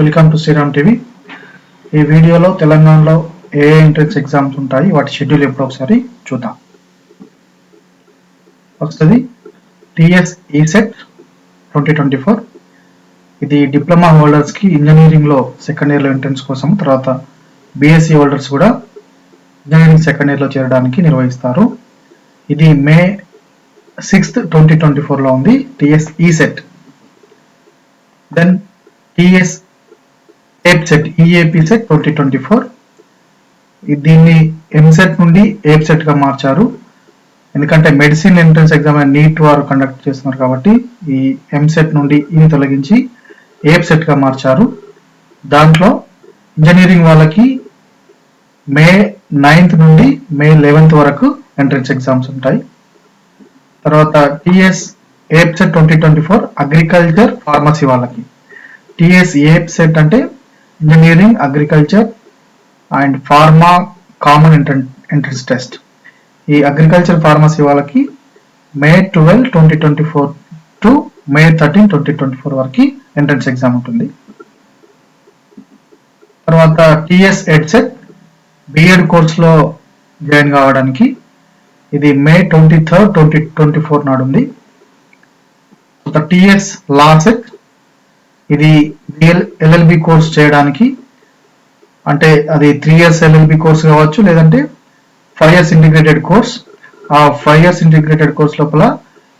Welcome to Sriram TV. ఈ వీడియోలో తెలంగాణలో ఏ ఎంట్రన్స్ ఎగ్జామ్స్ ఉంటాయి వాటి షెడ్యూల్ ఎప్పుడో ఒకసారి చూద్దాం. వస్తుంది TS ECET twenty twenty four. ఇది డిప్లొమా హోల్డర్స్కి ఇంజనీరింగ్లో సెకండ్ ఇయర్లో ఎంట్రన్స్ కోసం తర్వాత బీఎస్సీ హోల్డర్స్ కూడా ఇంజనీరింగ్ సెకండ్ ఇయర్లో చేరడానికి నిర్వహిస్తారు. ఇది మే సిక్స్త్ ట్వంటీ ట్వంటీ ఫోర్లో ఉంది TS ECET then TS EAPCET EAPCET twenty twenty four దీన్ని ఎంసెట్ నుండి ఏప్ సెట్గా మార్చారు. ఎందుకంటే మెడిసిన్ ఎంట్రన్స్ ఎగ్జామ్ నీట్ వారు కండక్ట్ చేస్తున్నారు కాబట్టి ఈ ఎంసెట్ నుండి ఈని తొలగించి ఏప్ సెట్గా మార్చారు. దాంట్లో ఇంజనీరింగ్ వాళ్ళకి మే నైన్త్ నుండి మే లెవెన్త్ వరకు ఎంట్రన్స్ ఎగ్జామ్స్ ఉంటాయి. తర్వాత TS EAPCET twenty twenty four agriculture pharmacy వాళ్ళకి. టిఎస్ ఏప్ సెట్ అంటే engineering agriculture and pharma common entrance test ఈ అగ్రికల్చర్ ఫార్మసీ వాళ్ళకి May twelve twenty twenty four to May thirteen twenty twenty four వరకు entrance exam ఉంటుంది. తర్వాత TS EdCET BEd కోర్సులో join కావడానికి ఇది May twenty third twenty twenty four నాడు ఉంది టిఎస్ లాసెట్ ఇది ఇది ఎల్ఎల్బి కోర్స్ చేయడానికి అంటే అది త్రీ ఇయర్స్ ఎల్ఎల్బి కోర్స్ కావచ్చు లేదంటే ఫైవ్ ఇయర్స్ ఇంటిగ్రేటెడ్ కోర్స్ ఆ ఫైవ్ ఇయర్స్ ఇంటిగ్రేటెడ్ కోర్స్ లోపల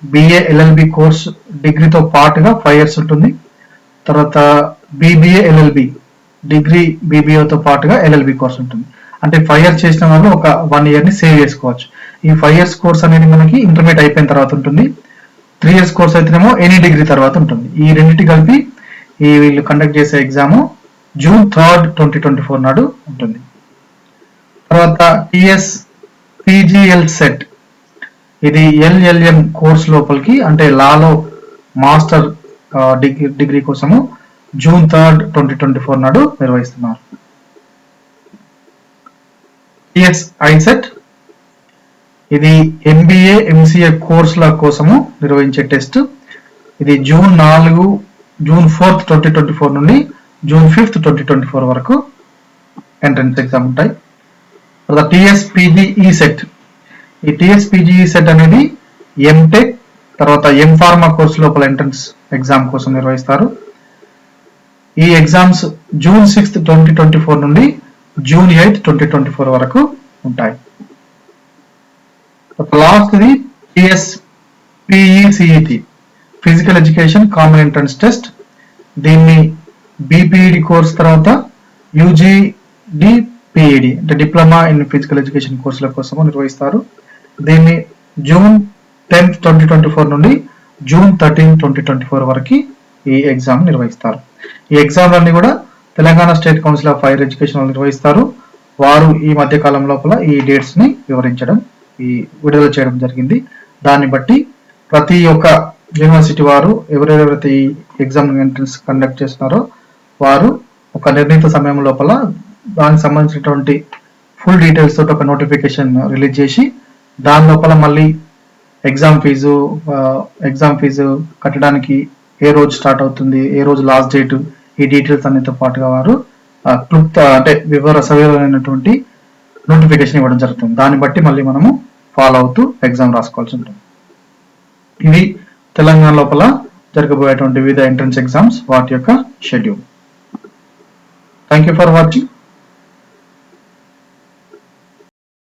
బిఏ ఎల్ఎల్బి కోర్స్ డిగ్రీతో పాటుగా ఫైవ్ ఇయర్స్ ఉంటుంది. తర్వాత బీబీఏ ఎల్ఎల్బి డిగ్రీ బీబీఏతో పాటుగా ఎల్ఎల్బి కోర్స్ ఉంటుంది. అంటే ఫైవ్ ఇయర్స్ చేసిన వాళ్ళు ఒక వన్ ఇయర్ని సేవ్ చేసుకోవచ్చు. ఈ ఫైవ్ ఇయర్స్ కోర్స్ అనేది మనకి ఇంటర్మీడియట్ అయిపోయిన తర్వాత ఉంటుంది. త్రీ ఇయర్స్ కోర్స్ అయితేనేమో ఎనీ డిగ్రీ తర్వాత ఉంటుంది. ఈ రెండింటి కలిపి ఈ వీళ్ళు కండక్ట్ చేసే exam June third twenty twenty four నాడు ఉంటుంది. తర్వాత టిఎస్ పీజీఎల్ సెట్. ఇది ఎల్ఎల్ఎం కోర్స్ లోపలికి అంటే లాలో మాస్టర్ డిగ్రీ డిగ్రీ కోసము June third twenty twenty four నాడు నిర్వహిస్తున్నారు. టిఎస్ ఐసెట్ ఇది ఎంబీఏ ఎంసీఏ కోర్సుల కోసము నిర్వహించే టెస్ట్. ఇది జూన్ నాలుగు June fourth twenty twenty four నుండి June fifth twenty twenty four వరకు ఎంట్రన్స్ ఎగ్జామ్ ఉంటాయి. తర్వాత టిఎస్పిజిఈ సెట్. ఈ టిఎస్పిజిఈ సెట్ అనేది ఎంటెక్ తర్వాత ఎం ఫార్మా కోర్సు లోపల ఎంట్రన్స్ ఎగ్జామ్ కోసం నిర్వహిస్తారు. ఈ exams June sixth twenty twenty four నుండి June eighth twenty twenty four వరకు ఉంటాయి. లాస్ట్ది TS PECET physical education common entrance test దీన్ని బీపీఈడి కోర్స్ తర్వాత యూజీడి పిఈడి అంటే డిప్లొమా ఇన్ ఫిజికల్ ఎడ్యుకేషన్ కోర్సుల కోసం నిర్వహిస్తారు. దీన్ని June tenth twenty twenty four నుండి June thirteen twenty twenty four వరకు ఈ ఎగ్జామ్ నిర్వహిస్తారు. ఈ ఎగ్జామ్లన్నీ కూడా Telangana state council of higher education నిర్వహిస్తారు. వారు ఈ మధ్య కాలం లోపల ఈ డేట్స్ని వివరించడం ఈ విడుదల చేయడం జరిగింది. దాన్ని బట్టి ప్రతి ఒక్క యూనివర్సిటీ వారు ఎవరెవరైతే ఈ ఎగ్జామ్ ఎంట్రన్స్ కండక్ట్ చేస్తున్నారో వారు ఒక నిర్ణీత సమయం లోపల దానికి సంబంధించినటువంటి ఫుల్ డీటెయిల్స్ తోటి ఒక నోటిఫికేషన్ రిలీజ్ చేసి దాని లోపల మళ్ళీ ఎగ్జామ్ ఫీజు ఎగ్జామ్ ఫీజు కట్టడానికి ఏ రోజు స్టార్ట్ అవుతుంది ఏ రోజు లాస్ట్ డేట్ ఈ డీటెయిల్స్ అన్నిటితో పాటుగా వారు క్లుప్త అంటే వివర సవివరమైనటువంటి నోటిఫికేషన్ ఇవ్వడం జరుగుతుంది. దాన్ని బట్టి మళ్ళీ మనము ఫాలో అవుతూ ఎగ్జామ్ రాసుకోవాల్సి ఉంటుంది. ఇది తెలంగాణ లోపల జరగబోయేటువంటి వివిధ ఎంట్రన్స్ ఎగ్జామ్స్ వాటి యొక్క schedule thank you for watching